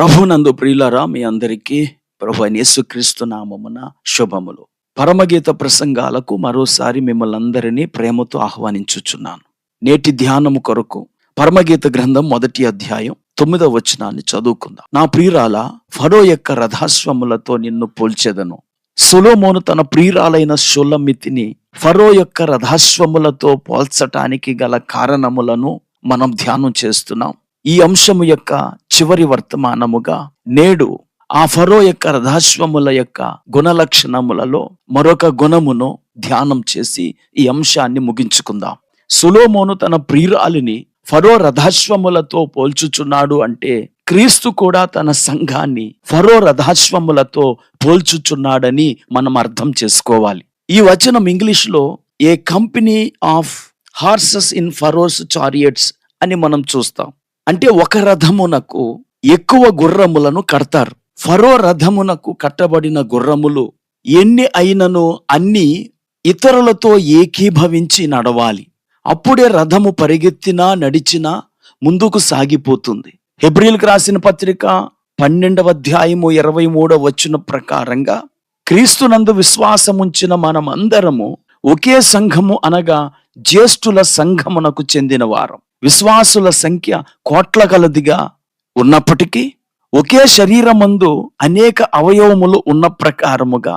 ప్రభునందు ప్రియులరా మీ అందరికీ ప్రభు యేసుక్రీస్తు నామమున శుభములు. పరమగీత ప్రసంగాలకు మరోసారి మిమ్మల్ని అందరినీ ప్రేమతో ఆహ్వానించుచున్నాను. నేటి ధ్యానము కొరకు పరమగీత గ్రంథం మొదటి అధ్యాయం తొమ్మిదవ వచనాన్ని చదువుకుందాం. నా ప్రియురాల ఫరో యొక్క రథాశ్వములతో నిన్ను పోల్చెదను. సులోమోను తన ప్రియురాలైన షులమితిని ఫరో యొక్క రథాశ్వములతో పోల్చటానికి గల కారణములను మనం ధ్యానం చేస్తున్నాం. ఈ అంశము యొక్క చివరి వర్తమానముగా నేడు ఆ ఫరో యొక్క రథాశ్వముల యొక్క గుణలక్షణములలో మరొక గుణమును ధ్యానం చేసి ఈ అంశాన్ని ముగించుకుందాం. సులోమోను తన ప్రియురాలిని ఫరో రథాశ్వములతో పోల్చుచున్నాడు అంటే క్రీస్తు కూడా తన సంఘాన్ని ఫరో రథాశ్వములతో పోల్చుచున్నాడని మనం అర్థం చేసుకోవాలి. ఈ వచనం ఇంగ్లీష్లో a company of horses in Pharaoh's chariots అని మనం చూస్తాం. అంటే ఒక రథమునకు ఎక్కువ గుర్రములను కడతారు. ఫరో రథమునకు కట్టబడిన గుర్రములు ఎన్ని అయినను అన్ని ఇతరులతో ఏకీభవించి నడవాలి. అప్పుడే రథము పరిగెత్తినా నడిచినా ముందుకు సాగిపోతుంది. హెబ్రిల్కి రాసిన పత్రిక పన్నెండవ అధ్యాయము ఇరవై మూడవ వచ్చిన ప్రకారంగా క్రీస్తునందు విశ్వాసముంచిన మనమందరము ఒకే సంఘము అనగా జ్యేష్ఠుల సంఘమునకు చెందిన వారం. విశ్వాసుల సంఖ్య కోట్ల గలదిగా ఉన్నప్పటికీ ఒకే శరీరమందు అనేక అవయవములు ఉన్న ప్రకారముగా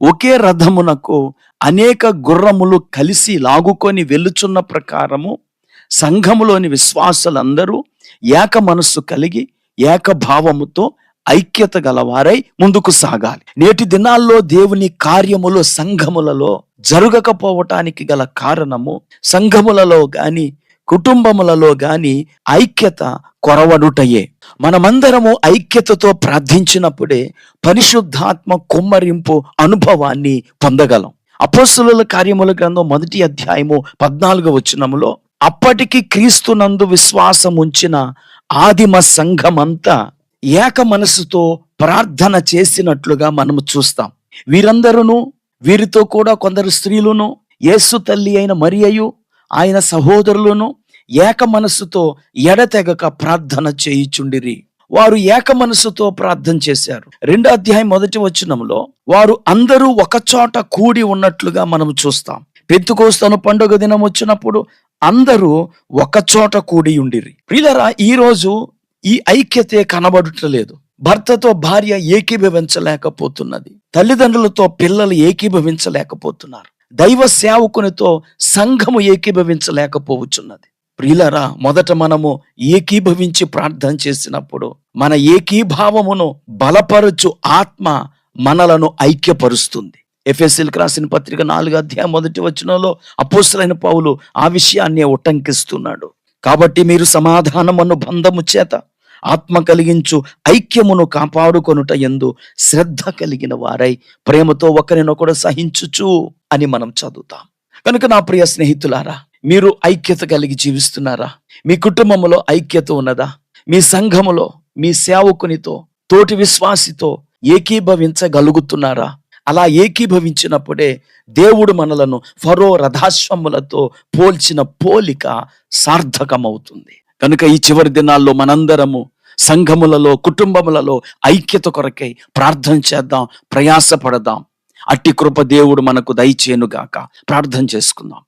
ఒకే రథమునకు అనేక గుర్రములు కలిసి లాగుకొని వెలుచున్న ప్రకారము సంఘములోని విశ్వాసులందరూ ఏక మనస్సు కలిగి ఏక భావముతో ఐక్యత గలవారై ముందుకు సాగాలి. నేటి దినాల్లో దేవుని కార్యములు సంఘములలో జరగకపోవటానికి గల కారణము సంఘములలో గాని కుటుంబములలో గాని ఐక్యత కొరవడుటయే. మనమందరము ఐక్యతతో ప్రార్థించినప్పుడే పరిశుద్ధాత్మ కుమ్మరింపు అనుభవాన్ని పొందగలం. అపోస్తుల కార్యముల గ్రంథం మొదటి అధ్యాయము పద్నాలుగు వచనములో అప్పటికి క్రీస్తునందు విశ్వాసం ఉంచిన ఆదిమ సంఘమంతా ఏక మనసుతో ప్రార్థన చేసినట్లుగా మనము చూస్తాం. వీరందరూ వీరితో కూడా కొందరు స్త్రీలును యేసు తల్లి అయిన మరియయు ఆయన సహోదరులను ఏక మనస్సుతో ఎడతెగక ప్రార్థన చేయుచుండిరి. వారు ఏక మనస్సుతో ప్రార్థన చేశారు. రెండో అధ్యాయం మొదటి వచనంలో వారు అందరూ ఒకచోట కూడి ఉన్నట్లుగా మనం చూస్తాం. పెంతుకోస్తను పండుగ దినం వచ్చినప్పుడు అందరూ ఒకచోట కూడి ఉండిరి. ప్రియులరా ఈ రోజు ఈ ఐక్యతే కనబడుటలేదు. భర్తతో భార్య ఏకీభవించలేకపోతున్నది. తల్లిదండ్రులతో పిల్లలు ఏకీభవించలేకపోతున్నారు. దైవ సేవకునితో సంఘము ఏకీభవించలేకపోవచ్చున్నది. ప్రియులరా మొదట మనము ఏకీభవించి ప్రార్థన చేసినప్పుడు మన ఏకీభావమును బలపరచు ఆత్మ మనలను ఐక్యపరుస్తుంది. ఎఫ్ఎస్ఎల్కి రాసిన పత్రిక నాలుగు అధ్యాయం మొదటి వచనంలో అపోసరైన పౌలు ఆ విషయాన్ని ఉటంకిస్తున్నాడు. కాబట్టి మీరు సమాధానమను బంధము చేత ఆత్మ కలిగించు ఐక్యమును కాపాడుకొనుట ఎందు శ్రద్ధ కలిగిన వారై ప్రేమతో ఒకరినొకడు సహించుచు. అని మనం చదువుతాం. కనుక నా ప్రియ స్నేహితులారా మీరు ఐక్యత కలిగి జీవిస్తున్నారా? మీ కుటుంబంలో ఐక్యత ఉన్నదా? మీ సంఘములో మీ సేవకునితో తోటి విశ్వాసితో ఏకీభవించగలుగుతున్నారా? అలా ఏకీభవించినప్పుడే దేవుడు మనలను ఫరో రథాశ్వములతో పోల్చిన పోలిక సార్థకమవుతుంది. కనుక ఈ చివరి దినాల్లో మనందరము సంఘములలో కుటుంబములలో ఐక్యత కొరకై ప్రార్థన చేద్దాం ప్రయాసపడదాం. అట్టి కృప దేవుడు మనకు దయచేనుగాక ప్రార్థన చేసుకుందాం.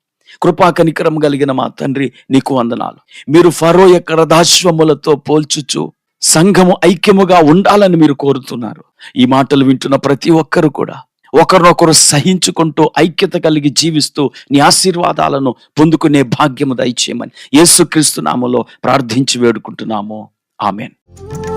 కృపా కనికరం కలిగిన మా తండ్రి నీకు వందనాలు. మీరు ఫరో యొక్క రథాశ్వములతో పోల్చుచు సంఘము ఐక్యముగా ఉండాలని మీరు కోరుతున్నారు. ఈ మాటలు వింటున్న ప్రతి ఒక్కరు కూడా ఒకరినొకరు సహించుకుంటూ ఐక్యత కలిగి జీవిస్తూ నీ ఆశీర్వాదాలను పొందుకునే భాగ్యము దయచేయమని యేసుక్రీస్తు నామలో ప్రార్థించి వేడుకుంటున్నాము. ఆమెన్.